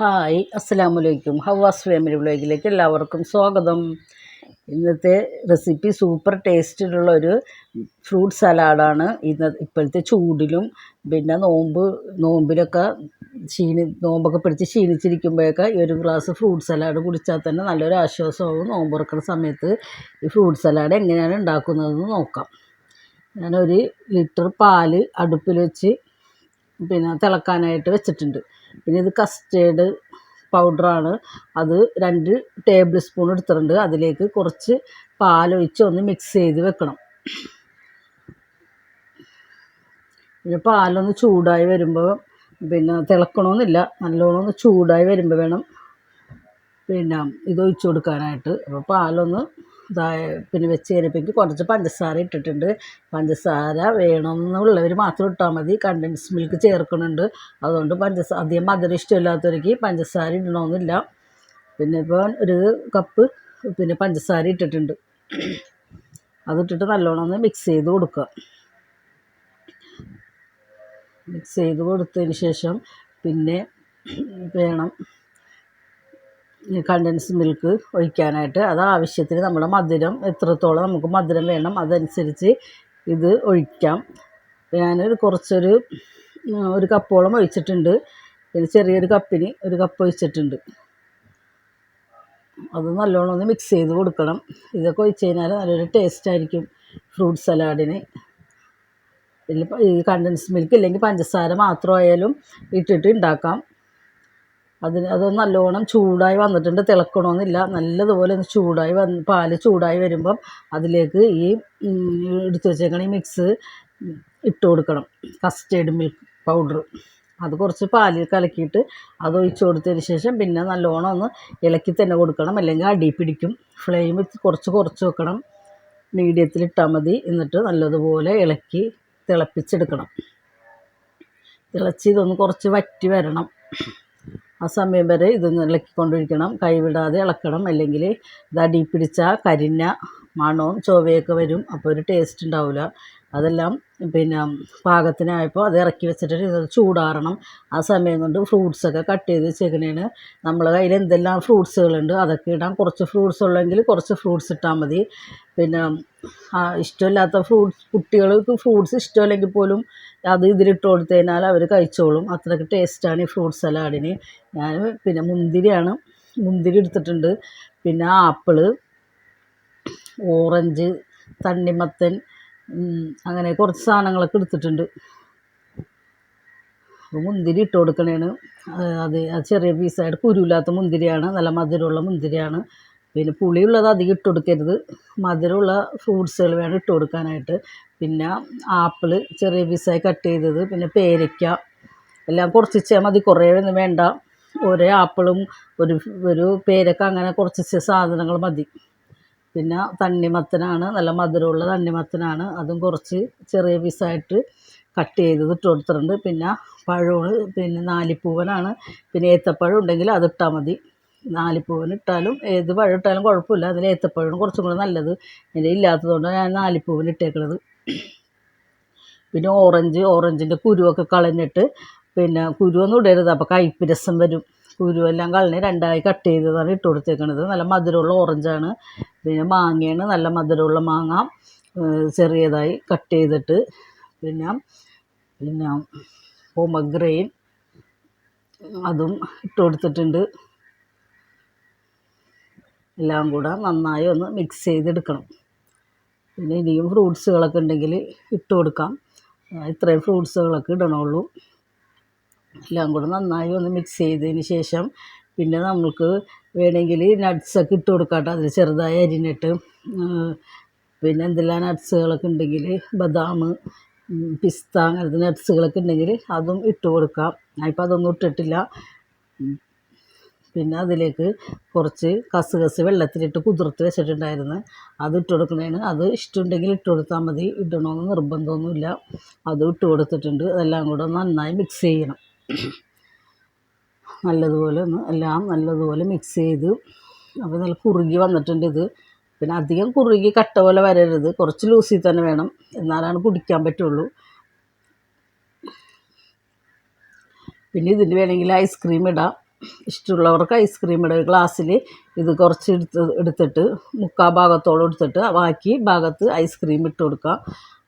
Hi അസ്സലാമലൈക്കും ഹവാസ് family വ്ളോഗിലേക്ക് എല്ലാവർക്കും സ്വാഗതം. ഇന്നത്തെ റെസിപ്പി സൂപ്പർ ടേസ്റ്റിലുള്ള ഒരു ഫ്രൂട്ട് സലാഡാണ്. ഇന്ന് ഇപ്പോഴത്തെ ചൂടിലും പിന്നെ നോമ്പ് നോമ്പിലൊക്കെ ക്ഷീണി നോമ്പൊക്കെ പിടിച്ച് ക്ഷീണിച്ചിരിക്കുമ്പോഴൊക്കെ ഈ ഒരു ഗ്ലാസ് ഫ്രൂട്ട് സലാഡ് കുടിച്ചാൽ തന്നെ നല്ലൊരു ആശ്വാസമാവും. നോമ്പ് തുറക്കുന്ന സമയത്ത് ഈ ഫ്രൂട്ട് സലാഡ് എങ്ങനെയാണ് ഉണ്ടാക്കുന്നതെന്ന് നോക്കാം. ഞാനൊരു ലിറ്റർ പാൽ അടുപ്പിൽ വെച്ച് പിന്നെ തിളക്കാനായിട്ട് വെച്ചിട്ടുണ്ട്. പിന്നെ ഇത് കസ്റ്റേർഡ് പൗഡറാണ് അത് രണ്ട് ടേബിൾ സ്പൂൺ എടുത്തിട്ടുണ്ട്. അതിലേക്ക് കുറച്ച് പാലൊഴിച്ച് ഒന്ന് മിക്സ് ചെയ്ത് വെക്കണം. പിന്നെ പാലൊന്ന് ചൂടായി വരുമ്പോൾ പിന്നെ തിളക്കണമെന്നില്ല നല്ലോണം ഒന്ന് ചൂടായി വരുമ്പോൾ വേണം പിന്നെ ഇത് ഒഴിച്ച് കൊടുക്കാനായിട്ട്. അപ്പോൾ പാലൊന്ന് ഇതായ പിന്നെ വെച്ച് കഴിഞ്ഞപ്പോൾ കുറച്ച് പഞ്ചസാര ഇട്ടിട്ടുണ്ട്. പഞ്ചസാര വേണമെന്നുള്ളവർ മാത്രം ഇട്ടാൽ മതി. കണ്ടൻസ് മിൽക്ക് ചേർക്കുന്നുണ്ട്. അതുകൊണ്ട് പഞ്ചസാര അധികം മധുരം ഇഷ്ടമില്ലാത്തവർക്ക് പഞ്ചസാര ഇടണമെന്നില്ല പിന്നെ ഇപ്പോൾ ഒരു കപ്പ് പിന്നെ പഞ്ചസാര ഇട്ടിട്ടുണ്ട്. അതിട്ടിട്ട് നല്ലോണം ഒന്ന് മിക്സ് ചെയ്ത് കൊടുക്കുക. മിക്സ് ചെയ്ത് കൊടുത്തതിന് ശേഷം പിന്നെ വേണം കണ്ടൻസ് മിൽക്ക് ഒഴിക്കാനായിട്ട്. അത് ആവശ്യത്തിന് നമ്മുടെ മധുരം എത്രത്തോളം നമുക്ക് മധുരം വേണം അതനുസരിച്ച് ഇത് ഒഴിക്കാം. ഞാനൊരു കുറച്ചൊരു ഒരു കപ്പോളം ഒഴിച്ചിട്ടുണ്ട്. പിന്നെ ചെറിയൊരു കപ്പിന് ഒരു കപ്പ് ഒഴിച്ചിട്ടുണ്ട്. അത് നല്ലോണം ഒന്ന് മിക്സ് ചെയ്ത് കൊടുക്കണം. ഇതൊക്കെ ഒഴിച്ച് കഴിഞ്ഞാൽ നല്ലൊരു ടേസ്റ്റ് ആയിരിക്കും ഫ്രൂട്ട് സലാഡിന് ഇതിൽ ഈ കണ്ടൻസ് മിൽക്ക് ഇല്ലെങ്കിൽ പഞ്ചസാര മാത്രമായാലും ഇട്ടിട്ട് ഉണ്ടാക്കാം. അതിന് അത് നല്ലോണം ചൂടായി വന്നിട്ടുണ്ട്. തിളക്കണമെന്നില്ല നല്ലതുപോലെ ഒന്ന് ചൂടായി വന്ന് പാൽ ചൂടായി വരുമ്പം അതിലേക്ക് ഈ എടുത്തു വെച്ചേക്കണ ഈ മിക്സ് ഇട്ട് കൊടുക്കണം. കസ്റ്റേർഡ് മിൽക്ക് പൗഡർ അത് കുറച്ച് പാലിൽ കലക്കിയിട്ട് അത് ഒഴിച്ച് കൊടുത്തതിന് ശേഷം പിന്നെ നല്ലോണം ഒന്ന് ഇളക്കി തന്നെ കൊടുക്കണം. അല്ലെങ്കിൽ അടി പിടിക്കും. ഫ്ലെയിം കുറച്ച് കുറച്ച് വെക്കണം. മീഡിയത്തിൽ ഇട്ടാൽ മതി. എന്നിട്ട് നല്ലതുപോലെ ഇളക്കി തിളപ്പിച്ചെടുക്കണം. തിളച്ച് ഇതൊന്ന് കുറച്ച് വറ്റി വരണം. ആ സമയം വരെ ഇതൊന്ന് ഇളക്കിക്കൊണ്ടിരിക്കണം കൈവിടാതെ ഇളക്കണം. അല്ലെങ്കിൽ ഇത് അടിയിൽ പിടിച്ചാൽ കരിഞ്ഞ മണവും ചൊവയൊക്കെ വരും. അപ്പോൾ ഒരു ടേസ്റ്റ് ഉണ്ടാവില്ല അതെല്ലാം പിന്നെ പാകത്തിനായപ്പോൾ അത് ഇറക്കി വെച്ചിട്ട് ചൂടാറണം. ആ സമയം കൊണ്ട് ഫ്രൂട്ട്സൊക്കെ കട്ട് ചെയ്ത് വെച്ചേക്കണേന് നമ്മൾ കയ്യിൽ എന്തെല്ലാം ഫ്രൂട്ട്സുകളുണ്ട് അതൊക്കെ ഇടാം. കുറച്ച് ഫ്രൂട്ട്സ് ഉള്ളെങ്കിൽ കുറച്ച് ഫ്രൂട്ട്സ് ഇട്ടാൽ മതി. പിന്നെ ഇഷ്ടമില്ലാത്ത ഫ്രൂട്ട്സ് കുട്ടികൾക്ക് ഫ്രൂട്ട്സ് ഇഷ്ടമല്ലെങ്കിൽ പോലും അത് ഇതിലിട്ട് കൊടുത്തു കഴിഞ്ഞാൽ അവർ കഴിച്ചോളും. അത്രയ്ക്ക് ടേസ്റ്റാണ് ഈ ഫ്രൂട്ട് സലാഡിന്. ഞാൻ പിന്നെ മുന്തിരിയാണ് മുന്തിരി എടുത്തിട്ടുണ്ട്. പിന്നെ ആപ്പിൾ ഓറഞ്ച് തണ്ണിമത്തൻ അങ്ങനെ കുറച്ച് സാധനങ്ങളൊക്കെ എടുത്തിട്ടുണ്ട്. അപ്പോൾ മുന്തിരി ഇട്ട് കൊടുക്കണേണ്. അത് ചെറിയ പീസായിട്ട് കുരുവില്ലാത്ത മുന്തിരിയാണ്. നല്ല മധുരമുള്ള മുന്തിരിയാണ്. പിന്നെ പുളിയുള്ളത് അധികം ഇട്ട് കൊടുക്കരുത്. മധുരമുള്ള ഫ്രൂട്ട്സുകൾ വേണം ഇട്ട് കൊടുക്കാനായിട്ട്. പിന്നെ ആപ്പിൾ ചെറിയ പീസായി കട്ട് ചെയ്തത്. പിന്നെ പേരയ്ക്ക. എല്ലാം കുറച്ചിച്ചാൽ മതി. കുറേ ഒന്നും വേണ്ട. ഒരേ ആപ്പിളും ഒരു ഒരു പേരക്ക അങ്ങനെ കുറച്ച് സാധനങ്ങൾ മതി. പിന്നെ തണ്ണിമത്തനാണ് നല്ല മധുരമുള്ള തണ്ണിമത്തനാണ്. അതും കുറച്ച് ചെറിയ പീസായിട്ട് കട്ട് ചെയ്തത് ഇട്ട് കൊടുത്തിട്ടുണ്ട്. പിന്നെ പഴമാണ് പിന്നെ നാലിപ്പൂവനാണ്. പിന്നെ ഏത്തപ്പഴം ഉണ്ടെങ്കിൽ അതിട്ടാൽ മതി. നാലിപ്പൂവൻ ഇട്ടാലും ഏത് പഴം ഇട്ടാലും കുഴപ്പമില്ല. അതിൽ ഏത്തപ്പഴമാണ് കുറച്ചും കൂടെ നല്ലത്. എന്റെ ഇല്ലാത്തതുകൊണ്ടാണ് ഞാൻ നാലിപ്പൂവൻ ഇട്ടേക്കണത്. പിന്നെ ഓറഞ്ച് ഓറഞ്ചിന്റെ കുരുവൊക്കെ കളഞ്ഞിട്ട് പിന്നെ കുരുവൊന്നും ഇടരുത്. അപ്പോൾ കയ്പ്പ് രസം വരും. കുരുവെല്ലാം കളഞ്ഞ് രണ്ടായി കട്ട് ചെയ്തതാണ് ഇട്ട് കൊടുത്തേക്കണത്. നല്ല മധുരമുള്ള ഓറഞ്ചാണ് പിന്നെ മാങ്ങയാണ് നല്ല മധുരമുള്ള മാങ്ങ ചെറിയതായി കട്ട് ചെയ്തിട്ട് പിന്നെ പിന്നെ പൊമഗ്രൈൻ അതും ഇട്ട് കൊടുത്തിട്ടുണ്ട്. എല്ലാം കൂടെ നന്നായി ഒന്ന് മിക്സ് ചെയ്തെടുക്കണം. പിന്നെ ഇനിയും ഫ്രൂട്ട്സുകളൊക്കെ ഉണ്ടെങ്കിൽ ഇട്ട് കൊടുക്കാം. ഇത്രയും ഫ്രൂട്ട്സുകളൊക്കെ ഇടണുള്ളൂ. എല്ലാം കൂടെ നന്നായി ഒന്ന് മിക്സ് ചെയ്തതിന് ശേഷം പിന്നെ നമുക്ക് വേണമെങ്കിൽ നട്ട്സൊക്കെ ഇട്ട് കൊടുക്കാം അതിൽ ചെറുതായി അരിഞ്ഞിട്ട്. പിന്നെ എന്തെല്ലാം നട്ട്സുകളൊക്കെ ഉണ്ടെങ്കിൽ ബദാം പിസ്ത അങ്ങനത്തെ നട്ട്സുകളൊക്കെ ഉണ്ടെങ്കിൽ അതും ഇട്ട് കൊടുക്കാം. ഞാനിപ്പോൾ അതൊന്നും ഇട്ടിട്ടില്ല. പിന്നെ അതിലേക്ക് കുറച്ച് കസുകസ് വെള്ളത്തിലിട്ട് കുതിർത്ത് വെച്ചിട്ടുണ്ടായിരുന്നു. അത് ഇട്ട് കൊടുക്കണേന്. അത് ഇഷ്ടമുണ്ടെങ്കിൽ ഇട്ട് കൊടുത്താൽ മതി. ഇടണമെന്ന് നിർബന്ധമൊന്നുമില്ല. അത് ഇട്ട് കൊടുത്തിട്ടുണ്ട്. അതെല്ലാം കൂടെ നന്നായി മിക്സ് ചെയ്യണം. നല്ലതുപോലെ ഒന്ന് എല്ലാം നല്ലതുപോലെ മിക്സ് ചെയ്ത്. അപ്പോൾ നല്ല കുറുകി വന്നിട്ടുണ്ട് ഇത്. പിന്നെ അധികം കുറുകി കട്ട പോലെ വരരുത്. കുറച്ച് ലൂസിൽ തന്നെ വേണം. എന്നാലാണ് കുടിക്കാൻ പറ്റുള്ളൂ. പിന്നെ ഇതിന് വേണമെങ്കിൽ ഐസ്ക്രീം ഇടാം. ഇഷ്ടമുള്ളവർക്ക് ഐസ്ക്രീം ഒരു ഗ്ലാസ്സിൽ ഇത് കുറച്ച് എടുത്ത് എടുത്തിട്ട് മുക്കാൽ ഭാഗത്തോളം എടുത്തിട്ട് ബാക്കി ഭാഗത്ത് ഐസ്ക്രീം ഇട്ട് കൊടുക്കാം.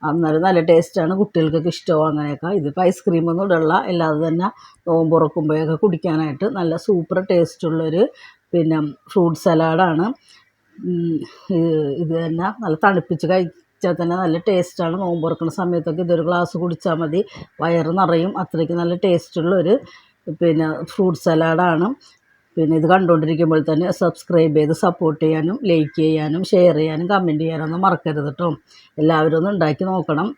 അന്നേരം നല്ല ടേസ്റ്റാണ്. കുട്ടികൾക്കൊക്കെ ഇഷ്ടവും അങ്ങനെയൊക്കെ. ഇതിപ്പോൾ ഐസ്ക്രീമൊന്നും ഇടല്ല അല്ലാതെ തന്നെ നോമ്പ് കുടിക്കാനായിട്ട് നല്ല സൂപ്പർ ടേസ്റ്റുള്ളൊരു പിന്നെ ഫ്രൂട്ട് സലാഡാണ്. ഇത് തന്നെ നല്ല തണുപ്പിച്ച് കഴിച്ചാൽ തന്നെ നല്ല ടേസ്റ്റാണ്. നോമ്പ് തുറക്കുന്ന സമയത്തൊക്കെ ഇതൊരു ഗ്ലാസ് കുടിച്ചാൽ മതി. വയറ് നിറയും. അത്രയ്ക്ക് നല്ല ടേസ്റ്റുള്ളൊരു പിന്നെ ഫ്രൂട്ട് സലാഡാണ് പിന്നെ ഇത് കണ്ടുകൊണ്ടിരിക്കുമ്പോൾ തന്നെ സബ്സ്ക്രൈബ് ചെയ്ത് സപ്പോർട്ട് ചെയ്യാനും ലൈക്ക് ചെയ്യാനും ഷെയർ ചെയ്യാനും കമന്റ് ചെയ്യാനൊന്നും മറക്കരുത് കേട്ടോ എല്ലാവരും ഒന്ന് ഉണ്ടാക്കി നോക്കണം.